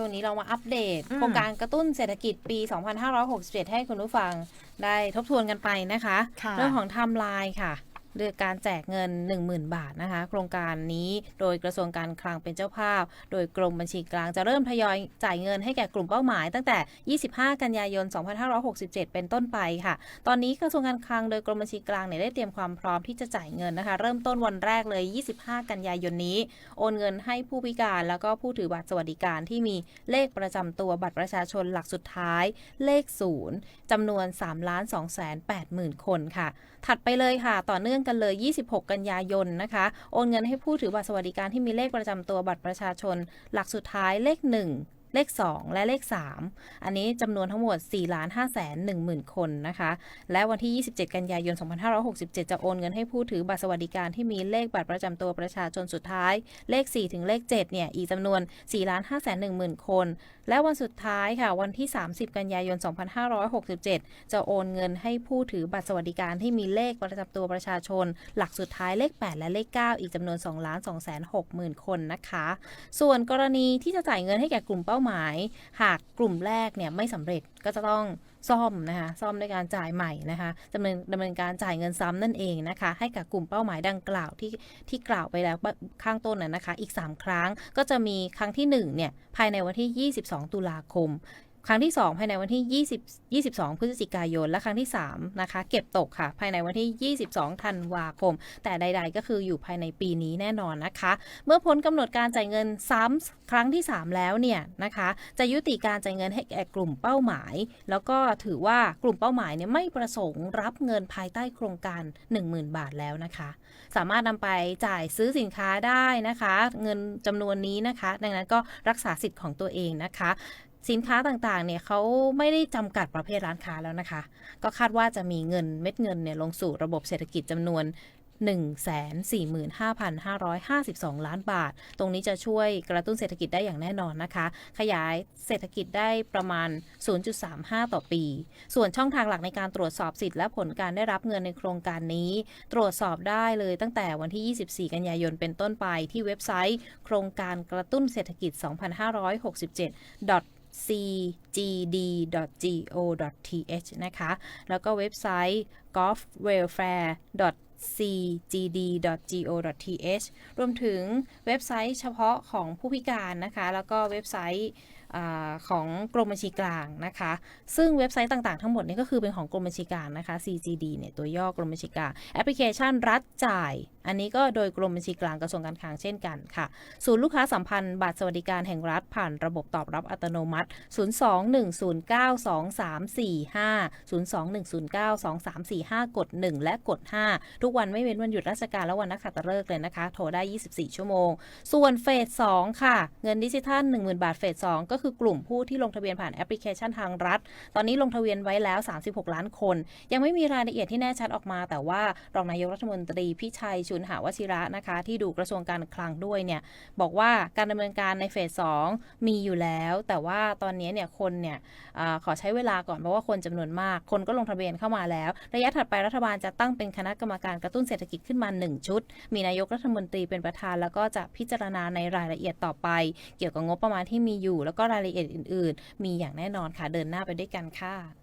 ช่วงนี้เรามาอัปเดตอืมโครงการกระตุ้นเศรษฐกิจปี 2567 ให้คุณผู้ฟังได้ทบทวนกันไปนะคะค่ะเรื่องของไทม์ไลน์ค่ะ เรื่องการแจกเงิน 10,000 บาทนะคะ โครงการนี้โดยกระทรวงการคลังเป็นเจ้าภาพ โดยกรมบัญชีกลางจะเริ่มทยอยจ่ายเงินให้แก่กลุ่มเป้าหมาย ตั้งแต่ 25 กันยายน 2567 เป็นต้นไปค่ะ ตอนนี้กระทรวงการคลังโดยกรมบัญชีกลางเนี่ยได้เตรียมความพร้อมที่จะจ่ายเงินนะคะ เริ่มต้นวันแรกเลย 25 กันยายนนี้ โอนเงินให้ผู้พิการแล้วก็ผู้ถือบัตรสวัสดิการที่มีเลขประจำตัวบัตรประชาชนหลักสุดท้ายเลขศูนย์จำนวน3 2 8 0 0 0 0 คนค่ะ ถัดไปเลยค่ะ ต่อเนื่องกันเลย 26 กันยายนนะคะ โอนเงินให้ผู้ถือบัตรสวัสดิการที่มีเลขประจำตัวบัตรประชาชน หลักสุดท้ายเลข 1 เลข 2 และเลข 3 อันนี้จำนวนทั้งหมด 4 5 1 0 0 0 คนนะคะ และวันที่ 27 กันยายน 2567 จะโอนเงินให้ผู้ถือบัตรสวัสดิการที่มีเลขบัตรประจำตัวประชาชนสุดท้าย เลข 4 ถึงเลข 7 เนี่ย อีกจำนวน 4 5 1 0 0 0 0 คน และวันสุดท้ายค่ะ วันที่ 30 กันยายน 2567 จะโอนเงินให้ผู้ถือบัตรสวัสดิการที่มีเลขประจำตัวประชาชน หลักสุดท้ายเลข 8 และเลข 9 อีกจำนวน 2 2 6 0 0 0 0 คนนะคะ ส่วนกรณีที่จะจ่ายเงินให้แก่กลุ่มเป้าหมาย หากกลุ่มแรกเนี่ยไม่สำเร็จก็จะต้องซ่อมนะคะซ่อมด้วยการจ่ายใหม่นะคะดำเนินดำเนินการจ่ายเงินซ้ำนั่นเองนะคะ ให้กับกลุ่มเป้าหมายดังกล่าวที่ที่กล่าวไปแล้วข้างต้นน่ะนะคะ อีก 3 ครั้งก็จะมีครั้งที่1เนี่ยภายในวันที่ 22 ตุลาคม ครั้งที่ 2 ภายในวันที่ 20 22 พฤศจิกายน และครั้งที่ 3 นะคะ เก็บตกค่ะ ภายในวันที่ 22 ธันวาคม แต่ใด ๆ ก็คืออยู่ภายในปีนี้แน่นอนนะคะ เมื่อพ้นกำหนดการจ่ายเงินซ้ำครั้งที่ 3 แล้วเนี่ยนะคะ จะยุติการจ่ายเงินให้แก่กลุ่มเป้าหมาย แล้วก็ถือว่ากลุ่มเป้าหมายเนี่ยไม่ประสงค์รับเงินภายใต้โครงการ 10,000 บาทแล้วนะคะ สามารถนำไปจ่ายซื้อสินค้าได้นะคะ เงินจำนวนนี้นะคะ ดังนั้นก็รักษาสิทธิ์ของตัวเองนะคะ สินค้าต่างๆ เนี่ยเขาไม่ได้จำกัดประเภทร้านค้าแล้วนะคะ ก็คาดว่าจะมีเงินเม็ดเงินเนี่ยลงสู่ระบบเศรษฐกิจจำนวน145,552 ล้านบาท ตรงนี้จะช่วยกระตุ้นเศรษฐกิจได้อย่างแน่นอนนะคะ ขยายเศรษฐกิจได้ประมาณ 0.35 ต่อปี ส่วนช่องทางหลักในการตรวจสอบสิทธิ์และผลการได้รับเงินในโครงการนี้ ตรวจสอบได้เลยตั้งแต่วันที่ 24 กันยายนเป็นต้นไปที่เว็บไซต์ โครงการกระตุ้นเศรษฐกิจ 2567 cgd.go.th นะคะ แล้วก็เว็บไซต์ golfwelfare cgd.go.th รวมถึงเว็บไซต์เฉพาะของผู้พิการนะคะ แล้วก็เว็บไซต์ของกรมบัญชีกลางนะคะ ซึ่งเว็บไซต์ต่างๆทั้งหมดนี้ก็คือเป็นของกรมบัญชีกลางนะคะ CGD เนี่ยตัวย่อกรมบัญชีกลาง แอปพลิเคชันรัฐจ่าย อันนี้ก็โดยกรมบัญชีกลางกระทรวงการคลังเช่นกันค่ะ ศูนย์ลูกค้าสัมพันธ์บัตรสวัสดิการแห่งรัฐผ่านระบบตอบรับอัตโนมัติ 02-109-2345 02-109-2345 กด 1 และกด 5 ทุกวันไม่เว้นวันหยุดราชการและวันนักขัตฤกษ์เลยนะคะ โทรได้ 24 ชั่วโมง ส่วนเฟส2ค่ะ เงินดิจิทัล 10,000 บาทเฟส2ก็คือกลุ่มผู้ที่ลงทะเบียนผ่านแอปพลิเคชันทางรัฐ ตอนนี้ลงทะเบียนไว้แล้ว 36 ล้านคน ยังไม่มีรายละเอียดที่แน่ชัดออกมา แต่ว่ารองนายกรัฐมนตรีพิชัยชุนหาวชิระนะคะ ที่ดูกระทรวงการคลังด้วยเนี่ยบอกว่าการดำเนินการในเฟส2มีอยู่แล้ว แต่ว่าตอนนี้เนี่ยคนเนี่ยอขอใช้เวลาก่อนเพราะว่าคนจำนวนมาก คนก็ลงทะเบียนเข้ามาแล้ว ระยะถัดไปรัฐบาลจะตั้งเป็นคณะกรรมการกระตุ้นเศรษฐกิจขึ้นมา 1 ชุด มีนายกรัฐมนตรีเป็นประธาน แล้วก็จะพิจารณาในรายละเอียดต่อไป เกี่ยวกับงบประมาณที่มีอยู่ แล้วก็รายละเอียดอื่น ๆ มีอย่างแน่นอนค่ะเดินหน้าไปด้วยกันค่ะ